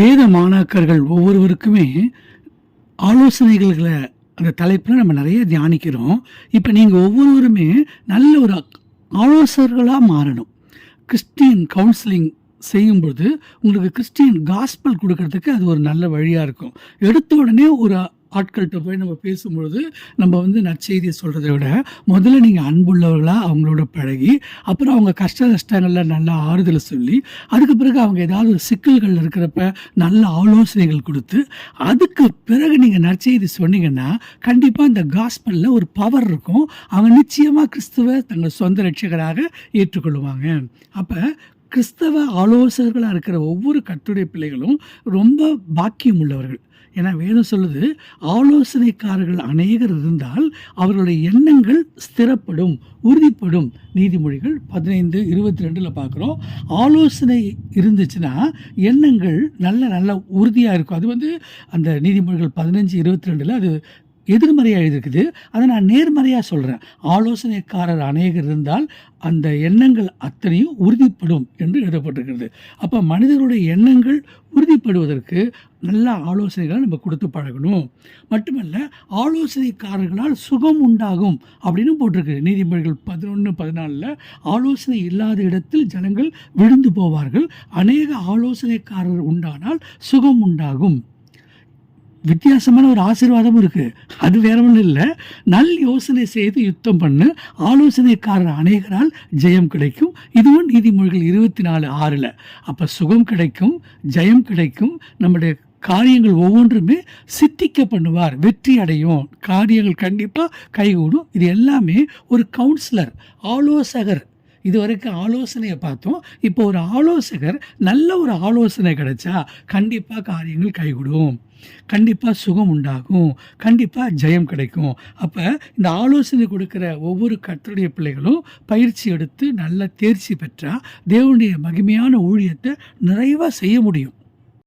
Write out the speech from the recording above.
வேத மாணாக்கர்கள் ஒவ்வொருவருக்குமே ஆலோசனைகளை அந்த தலைப்பில் நம்ம நிறைய தியானிக்கிறோம். இப்போ நீங்கள் ஒவ்வொருவருமே நல்ல ஒரு ஆலோசகர்களாக மாறணும். கிறிஸ்டியன் கவுன்சிலிங் செய்யும்பொழுது உங்களுக்கு கிறிஸ்டியன் காஸ்பல் கொடுக்கறதுக்கு அது ஒரு நல்ல வழியாக இருக்கும். எடுத்த உடனே ஒரு ஆட்கள்கிட்ட போய் நம்ம பேசும்பொழுது நம்ம வந்து நற்செய்தியை சொல்கிறத விட முதல்ல நீங்கள் அன்புள்ளவர்களாக அவங்களோட பழகி அப்புறம் அவங்க கஷ்ட நஷ்டங்களில் நல்லா ஆறுதலை சொல்லி அதுக்கு பிறகு அவங்க ஏதாவது ஒரு சிக்கல்கள் இருக்கிறப்ப நல்ல ஆலோசனைகள் கொடுத்து அதுக்கு பிறகு நீங்கள் நற்செய்தி சொன்னீங்கன்னா கண்டிப்பாக இந்த காஸ்பலில் ஒரு பவர் இருக்கும். அவங்க நிச்சயமாக கிறிஸ்துவ தங்கள் சொந்த ரட்சகராக ஏற்றுக்கொள்வாங்க அப்போ கிறிஸ்தவ ஆலோசகர்களாக இருக்கிற ஒவ்வொரு கத்துடைய பிள்ளைகளும் ரொம்ப பாக்கியம் உள்ளவர்கள். ஏன்னா வேதம் சொல்லுது ஆலோசனைக்காரர்கள் அநேகர் இருந்தால் அவர்களுடைய எண்ணங்கள் ஸ்திரப்படும் உறுதிப்படும். நீதிமொழிகள் பதினைந்து இருபத்தி ரெண்டில் பார்க்குறோம். ஆலோசனை இருந்துச்சுன்னா எண்ணங்கள் நல்ல நல்ல உறுதியாக இருக்கும். அது வந்து அந்த நீதிமொழிகள் பதினஞ்சு இருபத்தி ரெண்டில் அது எதிர்மறையாக இருக்குது அதை நான் நேர்மறையாக சொல்கிறேன் ஆலோசனைக்காரர் அநேகர் இருந்தால் அந்த எண்ணங்கள் அத்தனையும் உறுதிப்படும் என்று எழுதப்பட்டிருக்கிறது. அப்போ மனிதர்களுடைய எண்ணங்கள் உறுதிப்படுவதற்கு நல்ல ஆலோசனைகளை நம்ம கொடுத்து பழகணும். மட்டுமல்ல ஆலோசனைக்காரர்களால் சுகம் உண்டாகும் அப்படின்னு போட்டிருக்கு. நீதிமொழிகள் பதினொன்று பதினாலில் ஆலோசனை இல்லாத இடத்தில் ஜனங்கள் விழுந்து போவார்கள். அநேக ஆலோசனைக்காரர் உண்டானால் சுகம் உண்டாகும். வித்தியாசமான ஒரு ஆசீர்வாதமும் இருக்குது அது வேற ஒன்றும் இல்லை. நல் யோசனை செய்து யுத்தம் பண்ணு. ஆலோசனைக்காரர் அநேகரால் ஜெயம் கிடைக்கும். இதுவும் நீதிமொழிகள் இருபத்தி நாலு ஆறில். அப்போ சுகம் கிடைக்கும் ஜெயம் கிடைக்கும். நம்முடைய காரியங்கள் ஒவ்வொன்றுமே சித்திக்க பண்ணுவார். வெற்றி அடையும். காரியங்கள் கண்டிப்பாக கைகூடும். இது எல்லாமே ஒரு கவுன்சிலர் ஆலோசகர் இது வரைக்கும் ஆலோசனையை பார்த்தோம். இப்போ ஒரு ஆலோசகர் நல்ல ஒரு ஆலோசனை கிடைச்சா கண்டிப்பாக காரியங்கள் கைகூடும். கண்டிப்பாக சுகம் உண்டாகும். கண்டிப்பாக ஜெயம் கிடைக்கும். அப்போ இந்த ஆலோசனை கொடுக்குற ஒவ்வொரு கத்தருடைய பிள்ளைகளும் பயிற்சி எடுத்து நல்ல தேர்ச்சி பெற்றால் தேவனுடைய மகிமையான ஊழியத்தை நிறைவாக செய்ய முடியும்.